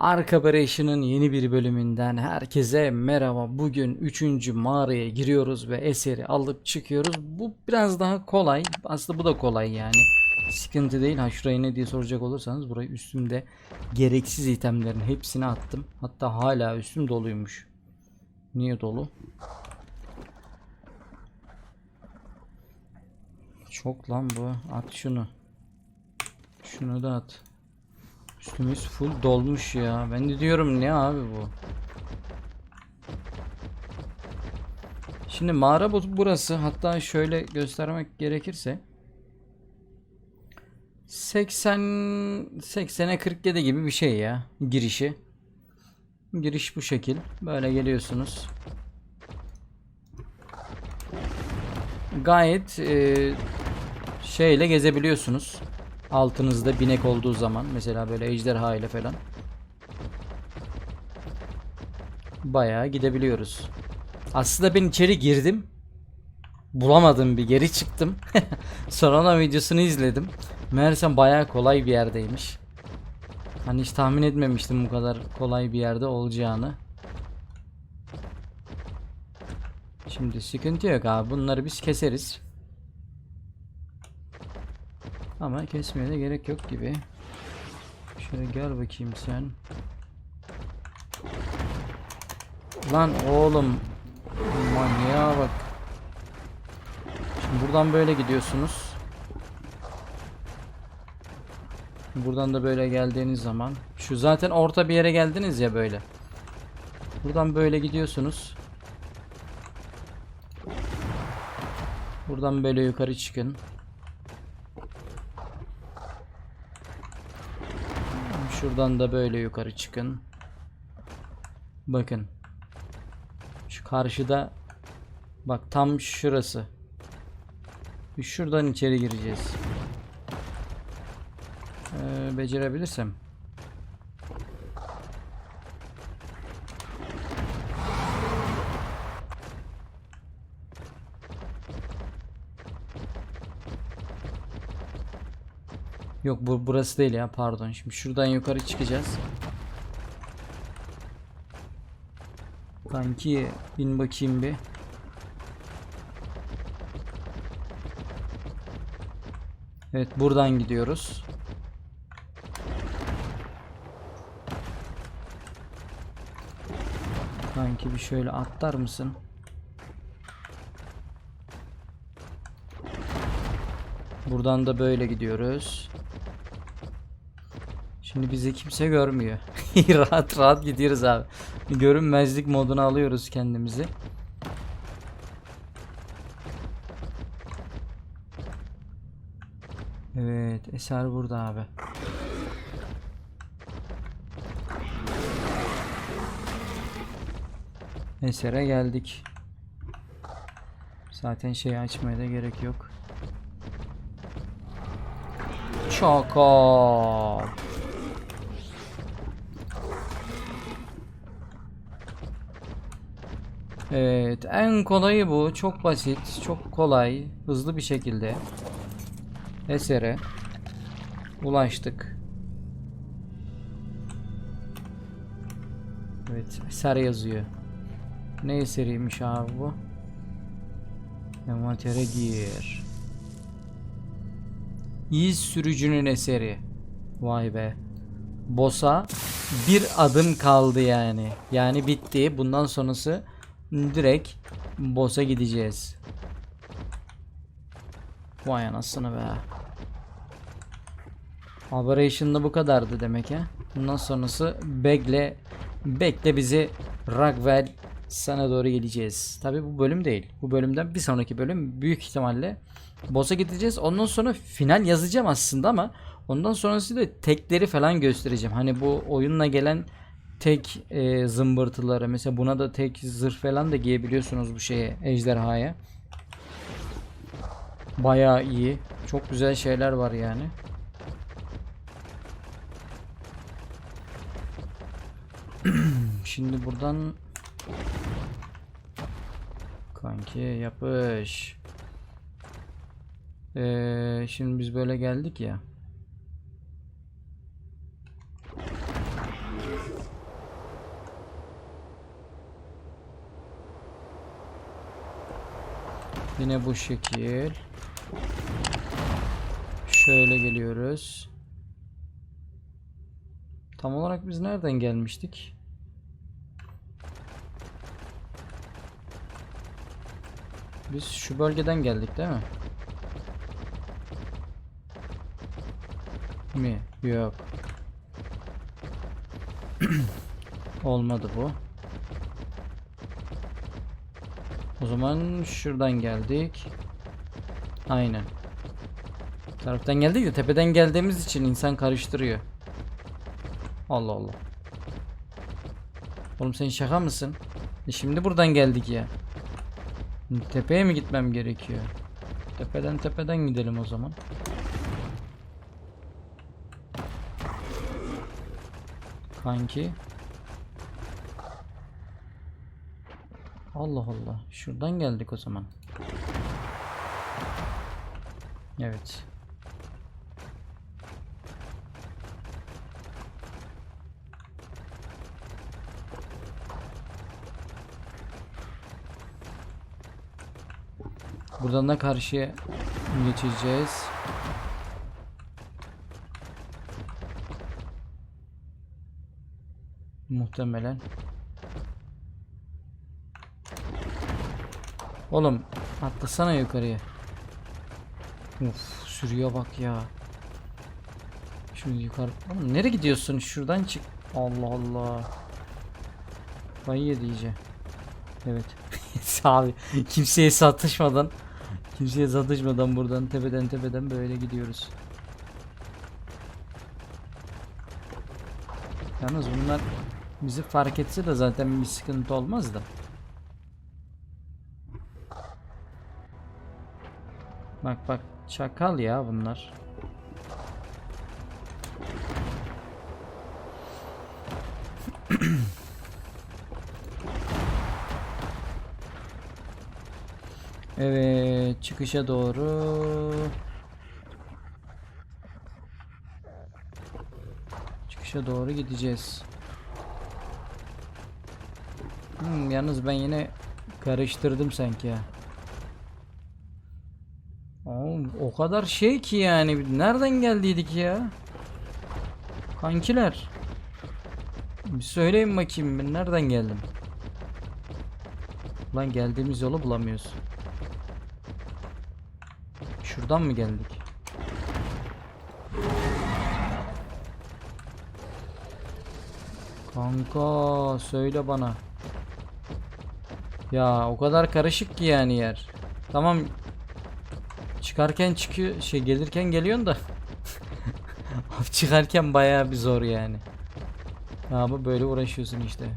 Ark Operation'ın yeni bir bölümünden herkese merhaba. Bugün 3. mağaraya giriyoruz ve eseri alıp çıkıyoruz. Bu biraz daha kolay. Aslında bu da kolay yani. Sıkıntı değil. Ha şurayı ne diye soracak olursanız burayı üstümde gereksiz itemlerin hepsini attım. Hatta hala üstüm doluymuş. Niye dolu? Çok lan bu. At şunu. Şunu da at. Üstümüz full dolmuş ya. Ben de diyorum ne abi bu? Şimdi mağara bu- burası. Hatta şöyle göstermek gerekirse 80 80'e 47 gibi bir şey ya girişi. Giriş bu şekil. Böyle geliyorsunuz. Gayet e, şeyle gezebiliyorsunuz. Altınızda binek olduğu zaman mesela böyle ejderha ile falan. Bayağı gidebiliyoruz. Aslında ben içeri girdim. Bulamadım bir geri çıktım. Sonra videosunu izledim. Meğersem bayağı kolay bir yerdeymiş. Hani hiç tahmin etmemiştim bu kadar kolay bir yerde olacağını. Şimdi sıkıntı yok abi. Bunları biz keseriz. Ama kesmeye de gerek yok gibi. Şöyle gel bakayım sen. Lan oğlum. Manyağa bak. Şimdi buradan böyle gidiyorsunuz. Buradan da böyle geldiğiniz zaman. Şu zaten orta bir yere geldiniz ya böyle. Buradan böyle gidiyorsunuz. Buradan böyle yukarı çıkın. Şuradan da böyle yukarı çıkın. Bakın. Şu karşıda bak tam şurası. Şuradan içeri gireceğiz. Ee, becerebilirsem. Yok bu burası değil ya pardon. Şimdi şuradan yukarı çıkacağız. Kanki bin bakayım bir. Evet buradan gidiyoruz. Kanki bir şöyle atlar mısın? Buradan da böyle gidiyoruz. Şimdi bizi kimse görmüyor. rahat rahat gidiyoruz abi. Görünmezlik moduna alıyoruz kendimizi. Evet, eser burada abi. Esere geldik. Zaten şeyi açmaya da gerek yok. Çakal. Evet, en kolayı bu. Çok basit, çok kolay, hızlı bir şekilde esere ulaştık. Evet, eser yazıyor. Ne eseriymiş abi bu? Envantere gir. İz sürücünün eseri. Vay be. Boss'a bir adım kaldı yani. Yani bitti. Bundan sonrası direkt boss'a gideceğiz. Vay anasını be. Operation'da bu kadardı demek ya. Bundan sonrası bekle bekle bizi Ragwell sana doğru geleceğiz. Tabi bu bölüm değil. Bu bölümden bir sonraki bölüm büyük ihtimalle boss'a gideceğiz. Ondan sonra final yazacağım aslında ama ondan sonrası da tekleri falan göstereceğim. Hani bu oyunla gelen tek e, zımbırtıları mesela buna da tek zırh falan da giyebiliyorsunuz bu şeye ejderhaya. Bayağı iyi. Çok güzel şeyler var yani. Şimdi buradan Kanki yapış. Ee, şimdi biz böyle geldik ya. Yine bu şekil. Şöyle geliyoruz. Tam olarak biz nereden gelmiştik? Biz şu bölgeden geldik değil mi? Mi? Yok. Olmadı bu. O zaman şuradan geldik. Aynen. Bu taraftan geldik de tepeden geldiğimiz için insan karıştırıyor. Allah Allah. Oğlum sen şaka mısın? E şimdi buradan geldik ya. Tepeye mi gitmem gerekiyor? Tepeden tepeden gidelim o zaman. Kanki. Allah Allah. Şuradan geldik o zaman. Evet. Buradan da karşıya geçeceğiz. Muhtemelen. Oğlum atlasana yukarıya. Uf sürüyor bak ya. Şu yukarı. Oğlum nereye gidiyorsun? Şuradan çık. Allah Allah. Bayı yedi iyice. Evet. Abi kimseye satışmadan kimseye satışmadan buradan tepeden tepeden böyle gidiyoruz. Yalnız bunlar bizi fark etse de zaten bir sıkıntı olmaz da. Bak bak çakal ya bunlar. Evet çıkışa doğru. Çıkışa doğru gideceğiz. Hmm, yalnız ben yine karıştırdım sanki ya. Oğlum, o kadar şey ki yani nereden geldiydik ya? Kankiler. Bir söyleyin bakayım ben nereden geldim? Lan geldiğimiz yolu bulamıyoruz. Şuradan mı geldik? Kanka söyle bana. Ya o kadar karışık ki yani yer. Tamam. Çıkarken çıkıyor şey gelirken geliyorsun da. Çıkarken bayağı bir zor yani. Ama böyle uğraşıyorsun işte.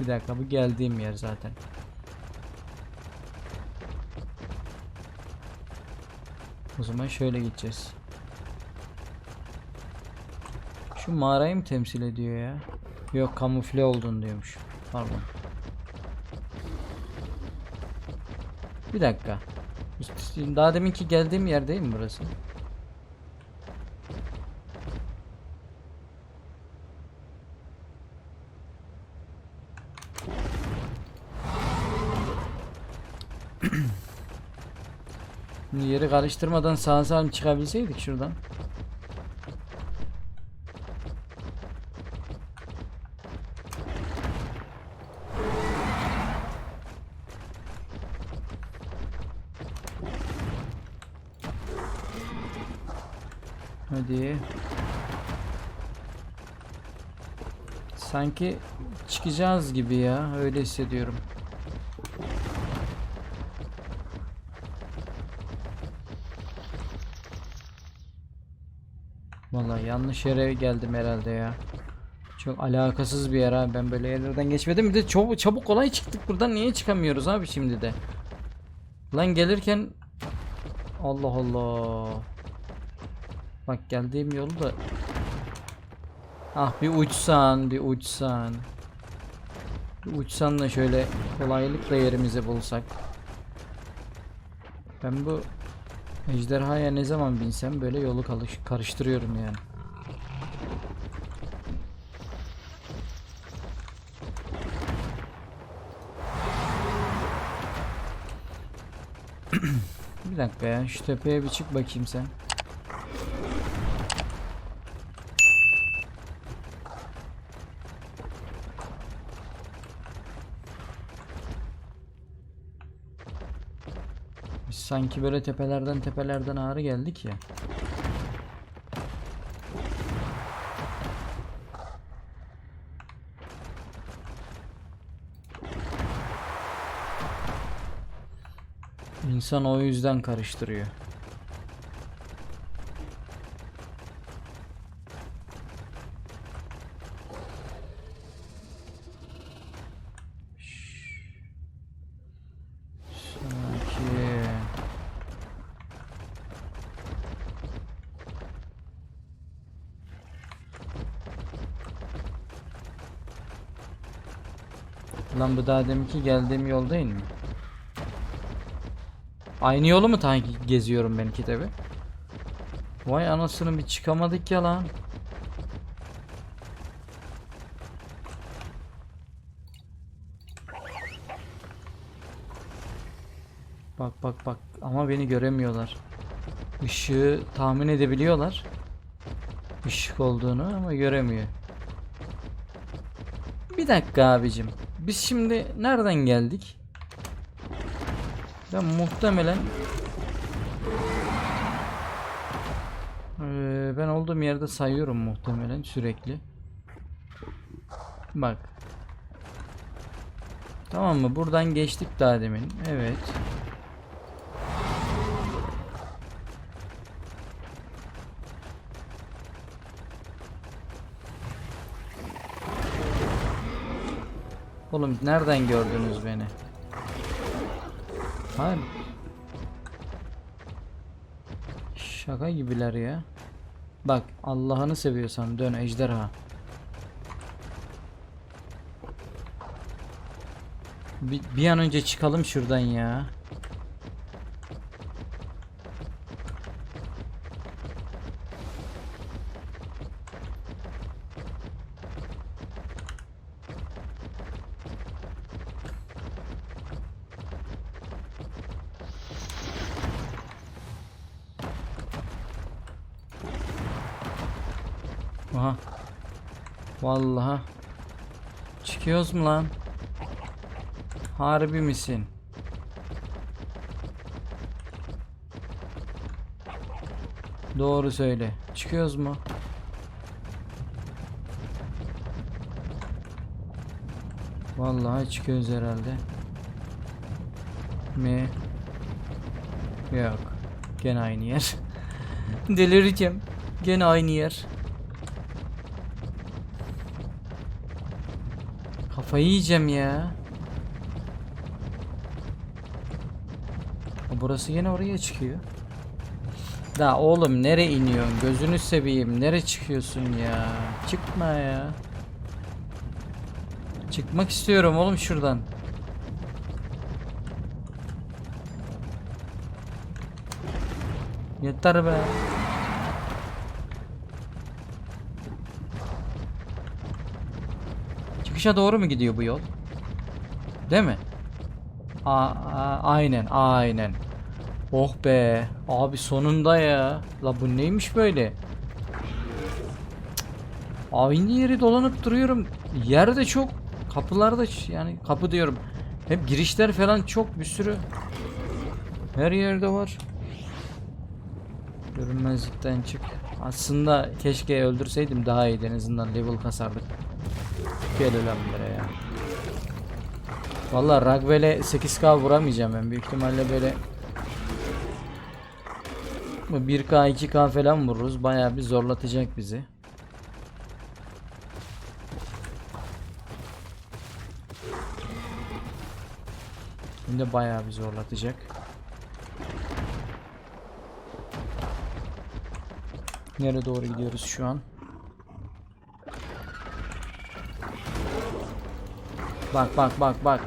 Bir dakika bu geldiğim yer zaten. O zaman şöyle gideceğiz. Şu mağarayı mı temsil ediyor ya? Yok kamufle oldun diyormuş. Pardon. Bir dakika. Üst- Daha deminki geldiğim yer değil mi burası? Yeri karıştırmadan sağ salim çıkabilseydik şuradan. Hadi. Sanki çıkacağız gibi ya. Öyle hissediyorum. Vallahi yanlış yere geldim herhalde ya. Çok alakasız bir yer abi. Ben böyle yerlerden geçmedim. Bir de çok çabuk kolay çıktık buradan. Niye çıkamıyoruz abi şimdi de? Lan gelirken Allah Allah. Bak geldiğim yolu da Ah bir uçsan, bir uçsan. Bir uçsan da şöyle kolaylıkla yerimizi bulsak. Ben bu ejderhaya ne zaman binsem böyle yolu karıştırıyorum yani. Bir dakika ya şu tepeye bir çık bakayım sen. sanki böyle tepelerden tepelerden ağrı geldik ya. İnsan o yüzden karıştırıyor. Sanki Lan bu daha deminki geldiğim yol değil mi? Aynı yolu mu tanki geziyorum ben iki tabi? Vay anasını bir çıkamadık ya lan. Bak bak bak ama beni göremiyorlar. Işığı tahmin edebiliyorlar. Işık olduğunu ama göremiyor. Bir dakika abicim. Biz şimdi nereden geldik? Ben muhtemelen Ee, ben olduğum yerde sayıyorum muhtemelen sürekli. Bak. Tamam mı? Buradan geçtik daha demin. Evet. Oğlum nereden gördünüz beni? Hayır. Şaka gibiler ya. Bak Allah'ını seviyorsan dön ejderha. Bir, bir an önce çıkalım şuradan ya. Aha. Vallahi. Çıkıyoruz mu lan? Harbi misin? Doğru söyle. Çıkıyoruz mu? Vallahi çıkıyoruz herhalde. Mi? Yok. Gene aynı yer. Delireceğim. Gene aynı yer. Kafayı yiyeceğim ya. Burası yine oraya çıkıyor. Da oğlum nere iniyorsun? Gözünü seveyim. Nere çıkıyorsun ya? Çıkma ya. Çıkmak istiyorum oğlum şuradan. Yeter be. Çıkışa doğru mu gidiyor bu yol? Değil mi? A a- aynen aynen. Oh be. Abi sonunda ya. La bu neymiş böyle? Aynı yeri dolanıp duruyorum. Yerde çok. Kapılarda ç- yani kapı diyorum. Hep girişler falan çok bir sürü. Her yerde var. Görünmezlikten çık. Aslında keşke öldürseydim daha iyiydi en azından level kasardık. Gel ulan buraya. Valla Ragwell'e 8k vuramayacağım ben. Büyük ihtimalle böyle bu 1k 2k falan vururuz. Bayağı bir zorlatacak bizi. Hem de bayağı bir zorlatacak. Nereye doğru gidiyoruz şu an? Bak bak bak bak.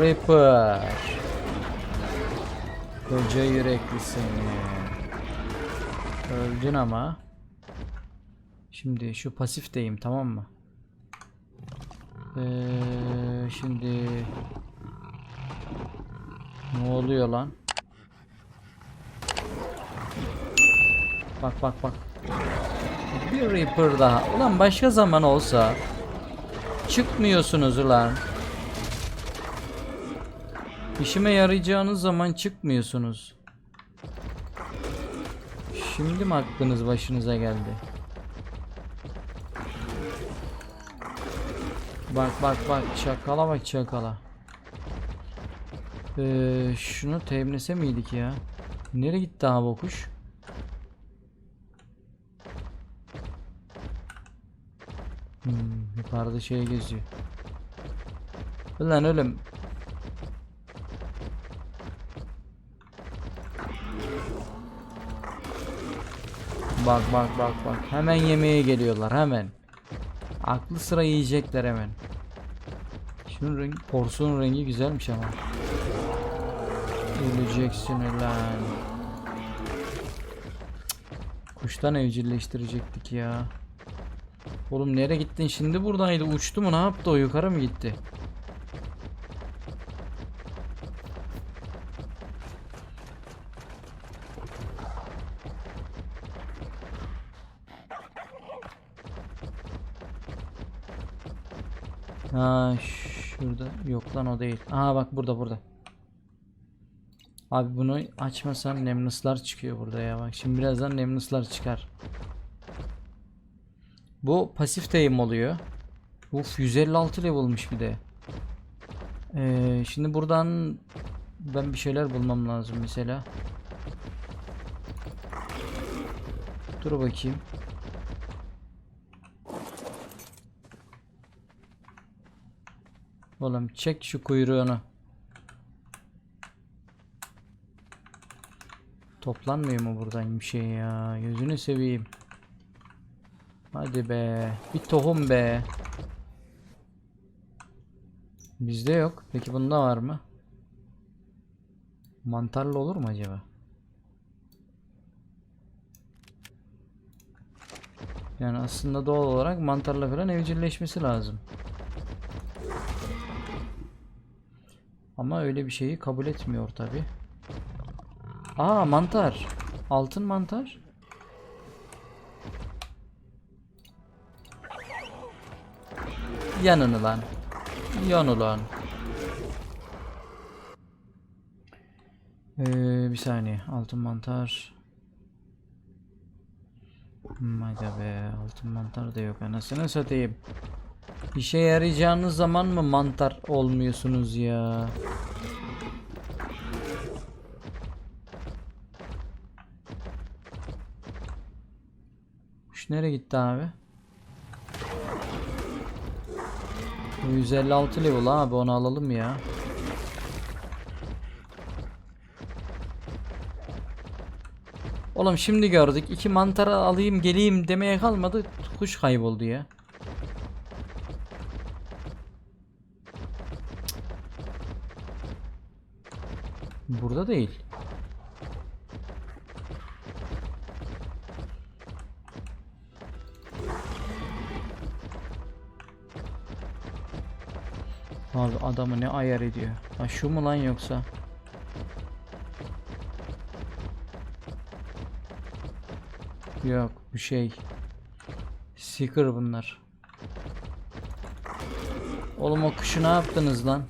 Reaper. Koca yüreklisin. Öldün ama. Şimdi şu pasifteyim tamam mı? Ee, şimdi Ne oluyor lan? Bak bak bak. Bir Reaper daha. Ulan başka zaman olsa çıkmıyorsunuz ulan. İşime yarayacağınız zaman çıkmıyorsunuz. Şimdi mi aklınız başınıza geldi? Bak bak bak çakala bak çakala. Ee, şunu temizlese miydik ya? Nereye gitti abi o kuş? Hmm, yukarıda şey geziyor. Ulan oğlum. Bak bak bak bak. Hemen yemeğe geliyorlar hemen. Aklı sıra yiyecekler hemen. Şunun rengi, porsiyon rengi güzelmiş ama. Öleceksin ulan. Kuştan evcilleştirecektik ya. Oğlum nereye gittin şimdi buradaydı uçtu mu ne yaptı o yukarı mı gitti? Ha şurada yok lan o değil. Aha bak burada burada. Abi bunu açmasam nemnuslar çıkıyor burada ya bak. Şimdi birazdan nemnuslar çıkar. Bu pasif tayım oluyor. Uf 156 level'mış bir de. Ee, şimdi buradan ben bir şeyler bulmam lazım mesela. Dur bakayım. Oğlum çek şu kuyruğunu. Toplanmıyor mu buradan bir şey ya? Gözünü seveyim. Hadi be. Bir tohum be. Bizde yok. Peki bunda var mı? Mantarlı olur mu acaba? Yani aslında doğal olarak mantarla falan evcilleşmesi lazım. Ama öyle bir şeyi kabul etmiyor tabi. Aa mantar. Altın mantar. Yanını lan. Yan ulan. Ee, bir saniye. Altın mantar. Hadi be. Altın mantar da yok. Anasını satayım. İşe yarayacağınız zaman mı mantar olmuyorsunuz ya? Kuş nereye gitti abi? Bu 156 level abi onu alalım ya. Oğlum şimdi gördük. iki mantarı alayım geleyim demeye kalmadı. Kuş kayboldu ya. Burada değil. Abi adamı ne ayar ediyor. Ha şu mu lan yoksa? Yok bu şey. Seeker bunlar. Oğlum o kuşu ne yaptınız lan?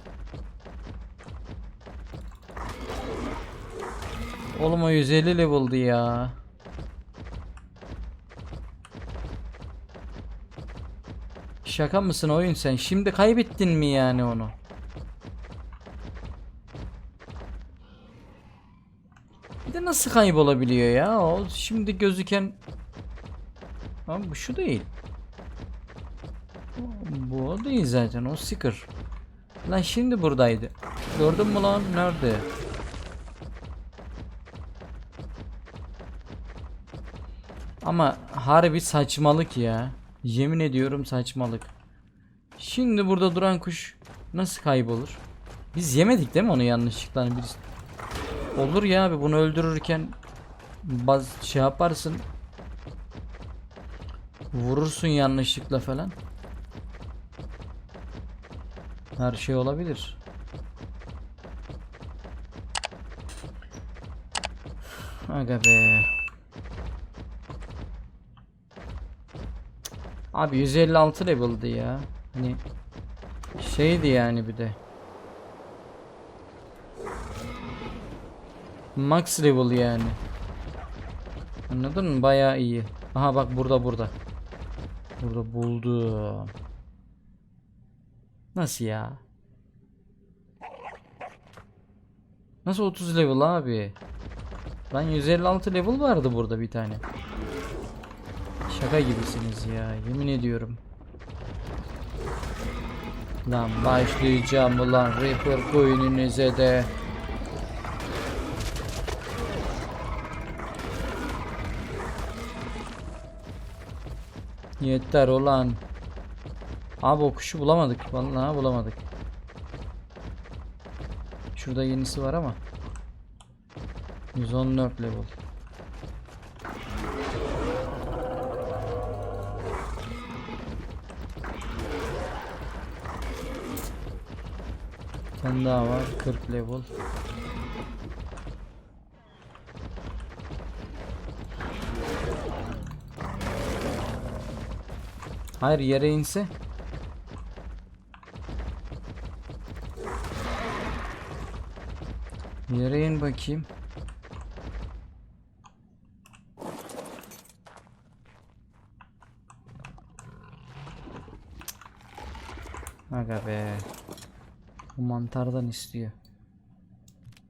Oğlum o 150 level'dı ya. Şaka mısın oyun sen? Şimdi kaybettin mi yani onu? Bir de nasıl kaybolabiliyor ya? O şimdi gözüken Ama bu şu değil. Bu o değil zaten o sticker. Lan şimdi buradaydı. Gördün mü lan nerede? Ama harbi saçmalık ya. Yemin ediyorum saçmalık. Şimdi burada duran kuş nasıl kaybolur? Biz yemedik değil mi onu yanlışlıkla? Hani birisi... Olur ya abi bunu öldürürken baz şey yaparsın. Vurursun yanlışlıkla falan. Her şey olabilir. Aga be. Abi 156 level'dı ya. Hani şeydi yani bir de. Max level yani. Anladın mı? Bayağı iyi. Aha bak burada burada. Burada buldum. Nasıl ya? Nasıl 30 level abi? Lan 156 level vardı burada bir tane. Şaka gibisiniz ya yemin ediyorum. Lan başlayacağım ulan Reaper coin'inize de. Yeter ulan. Abi o kuşu bulamadık. Vallahi bulamadık. Şurada yenisi var ama. 114 level. Tane daha var 40 level. Hayır yere inse. Yere in bakayım. Aga be. Bu mantardan istiyor.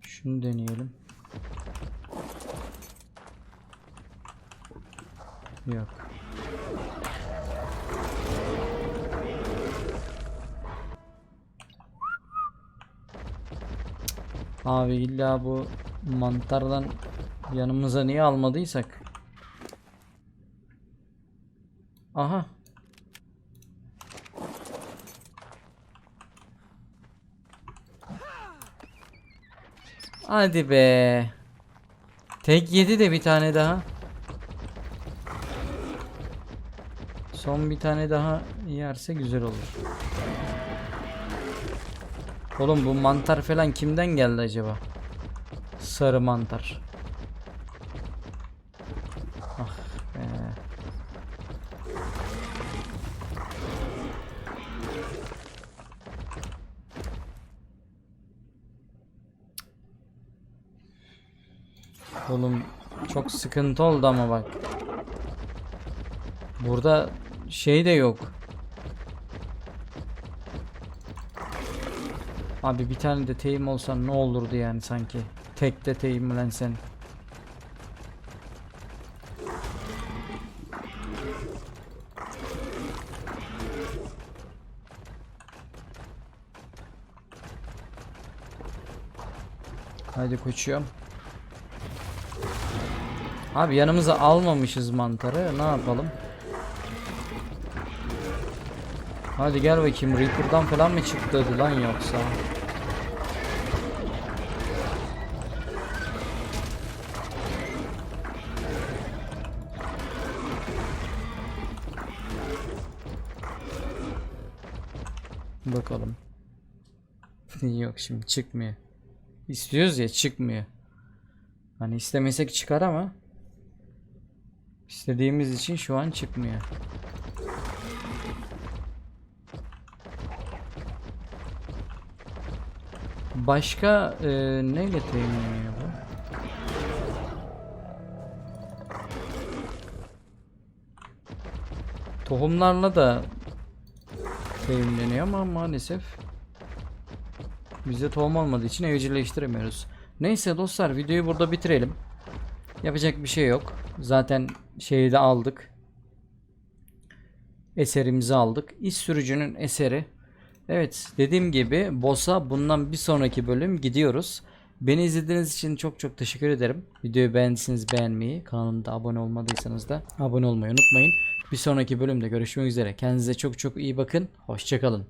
Şunu deneyelim. Yok. Abi illa bu mantardan yanımıza niye almadıysak? Aha. Hadi be. Tek yedi de bir tane daha. Son bir tane daha yerse güzel olur. Oğlum bu mantar falan kimden geldi acaba? Sarı mantar. Oğlum çok sıkıntı oldu ama bak. Burada şey de yok. Abi bir tane de teyim olsan ne olurdu yani sanki. Tek de teyim lan sen. Haydi koçuyorum. Abi yanımıza almamışız mantarı. Ne yapalım? Hadi gel bakayım. Reaper'dan falan mı çıktı lan yoksa? Bakalım. Yok şimdi çıkmıyor. İstiyoruz ya çıkmıyor. Hani istemesek çıkar ama istediğimiz için şu an çıkmıyor. Başka e, neyle teminleniyor bu? Tohumlarla da teminleniyor ama maalesef bize tohum olmadığı için evcilleştiremiyoruz. Neyse dostlar videoyu burada bitirelim. Yapacak bir şey yok. Zaten şeyi de aldık. Eserimizi aldık. İş sürücünün eseri. Evet dediğim gibi boss'a bundan bir sonraki bölüm gidiyoruz. Beni izlediğiniz için çok çok teşekkür ederim. Videoyu beğendiyseniz beğenmeyi, kanalımda abone olmadıysanız da abone olmayı unutmayın. Bir sonraki bölümde görüşmek üzere. Kendinize çok çok iyi bakın. Hoşçakalın.